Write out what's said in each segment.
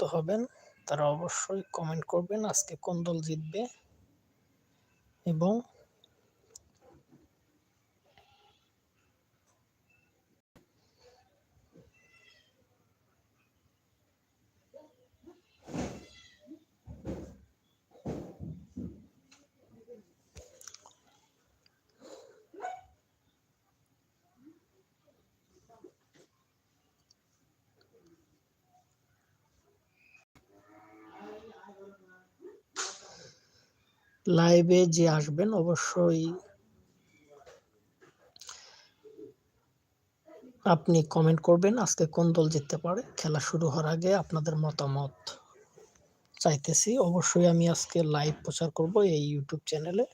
যুক্ত হবেন তারা অবশ্যই কমেন্ট করবেন আজকে কোন দল জিতবে এবং লাইভে যে আসবেন, অবশ্যই আপনি কমেন্ট করবেন, আজকে কোন দল জিততে পারে? খেলা শুরু হওয়ার আগে আপনাদের মতামত চাইতেছি। অবশ্যই আমি আজকে লাইভ প্রচার করব এই ইউটিউব চ্যানেলে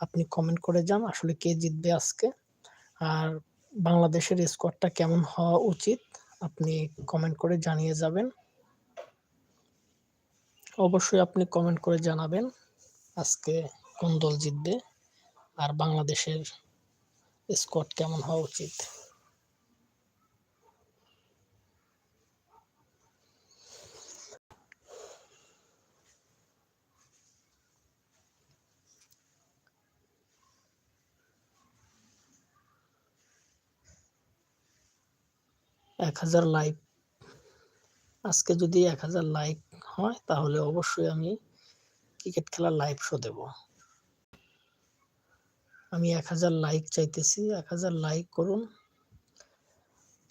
আপনি কমেন্ট করে যান, আসলে কে জিতবে আজকে? আর বাংলাদেশের স্কোয়াডটা কেমন হওয়া উচিত? আপনি কমেন্ট করে জানিয়ে যাবেন। অবশ্যই আপনি কমেন্ট করে জানাবেন। আজকে কোন দল জিতবে আর বাংলাদেশের স্কোয়াড কেমন হওয়া উচিত? এক হাজার লাইক আজকে যদি এক হাজার লাইক হয় তাহলে অবশ্যই আমি ক্রিকেট খেলার লাইভ শো দেব। আমি এক হাজার লাইক চাইতেছি, এক হাজার লাইক করুন।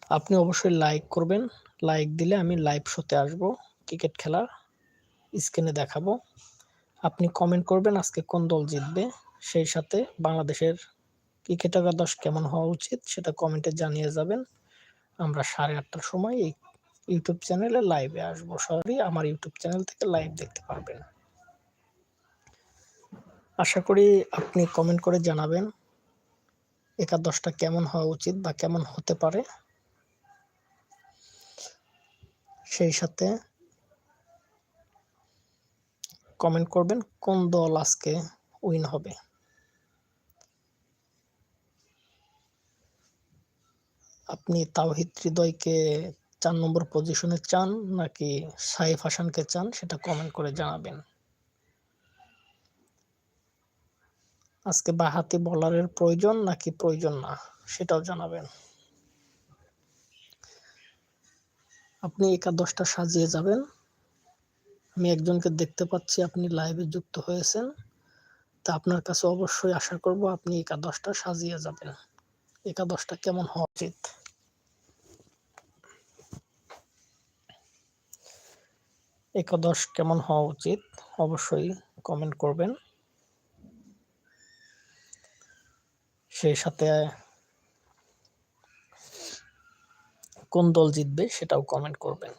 আপনি অবশ্যই লাইক করবেন। লাইক দিলে আমি লাইভ শোতে আসব ক্রিকেট খেলা স্ক্রিনে দেখাবো। আপনি কমেন্ট করবেন আজকে কোন দল জিতবে, সেই সাথে বাংলাদেশের ক্রিকেট একাদশ কেমন হওয়া উচিত সেটা কমেন্টে জানিয়ে যাবেন। আমরা সাড়ে আটটার সময় এই ইউটিউব চ্যানেলে লাইভে আসব। সরাসরি আমার ইউটিউব চ্যানেল থেকে লাইভ দেখতে পারবেন। আশা করি আপনি কমেন্ট করে জানাবেন একাদশটা কেমন হওয়া উচিত বা কেমন হতে পারে। সেই সাথে কমেন্ট করবেন কোন দল আজকে উইন হবে। আপনি তাওহিদ হৃদয়কে চার নম্বর পজিশনে চান নাকি সাইফ হাসানকে চান সেটা কমেন্ট করে জানাবেন। আজকে বাহাতি বলারের প্রয়োজন নাকি প্রয়োজন না, সেটাও জানাবেন। আপনি একাদশটা সাজিয়ে যাবেন। আমি একজনকে দেখতে পাচ্ছি, আপনি লাইভে যুক্ত হয়েছেন। তা আপনার কাছে অবশ্যই আশা করব আপনি একাদশটা সাজিয়ে যাবেন। একাদশটা কেমন হওয়া উচিত? একাদশ কেমন হওয়া উচিত? অবশ্যই কমেন্ট করবেন। সেই সাথে কোন দল জিতবে সেটাও কমেন্ট করবেন।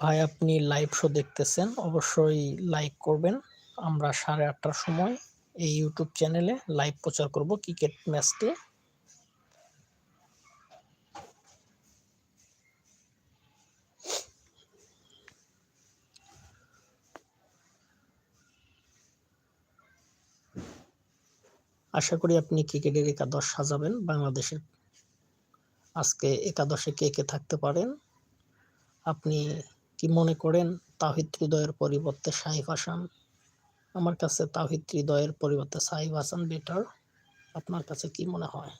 ভাই, আপনি লাইভ শো দেখতেছেন, অবশ্যই লাইক করবেন। আমরা সাড়ে আটটার সময় এই ইউটিউব চ্যানেলে লাইভ প্রচার করব ক্রিকেট ম্যাচটি আশা করি আপনি ক্রিকেটের একাদশ সাজাবেন বাংলাদেশের। আজকে একাদশে কে কে থাকতে পারেন? আপনি কি মনে করেন তাহিদ হৃদয়ের পরিবর্তে সাহিব হাসান? আমার কাছে তাহিদ হৃদয়ের পরিবর্তে সাহিব হাসান বেটার আপনার কাছে কি মনে হয়?